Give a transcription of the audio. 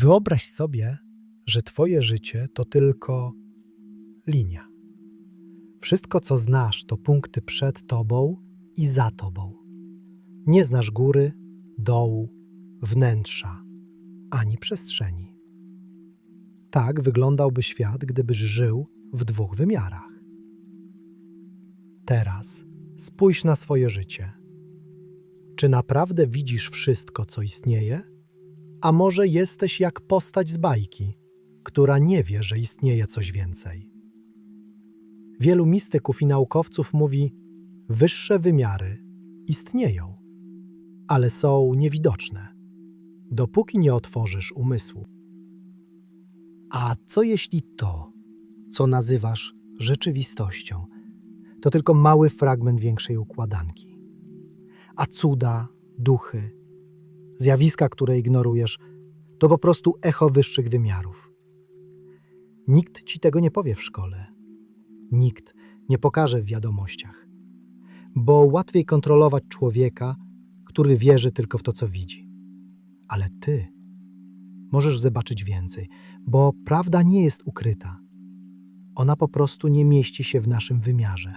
Wyobraź sobie, że Twoje życie to tylko linia. Wszystko, co znasz, to punkty przed Tobą i za Tobą. Nie znasz góry, dołu, wnętrza ani przestrzeni. Tak wyglądałby świat, gdybyś żył w dwóch wymiarach. Teraz spójrz na swoje życie. Czy naprawdę widzisz wszystko, co istnieje? A może jesteś jak postać z bajki, która nie wie, że istnieje coś więcej? Wielu mistyków i naukowców mówi: wyższe wymiary istnieją, ale są niewidoczne, dopóki nie otworzysz umysłu. A co jeśli to, co nazywasz rzeczywistością, to tylko mały fragment większej układanki? A cuda, duchy, zjawiska, które ignorujesz, to po prostu echo wyższych wymiarów. Nikt ci tego nie powie w szkole. Nikt nie pokaże w wiadomościach. Bo łatwiej kontrolować człowieka, który wierzy tylko w to, co widzi. Ale ty możesz zobaczyć więcej, bo prawda nie jest ukryta. Ona po prostu nie mieści się w naszym wymiarze.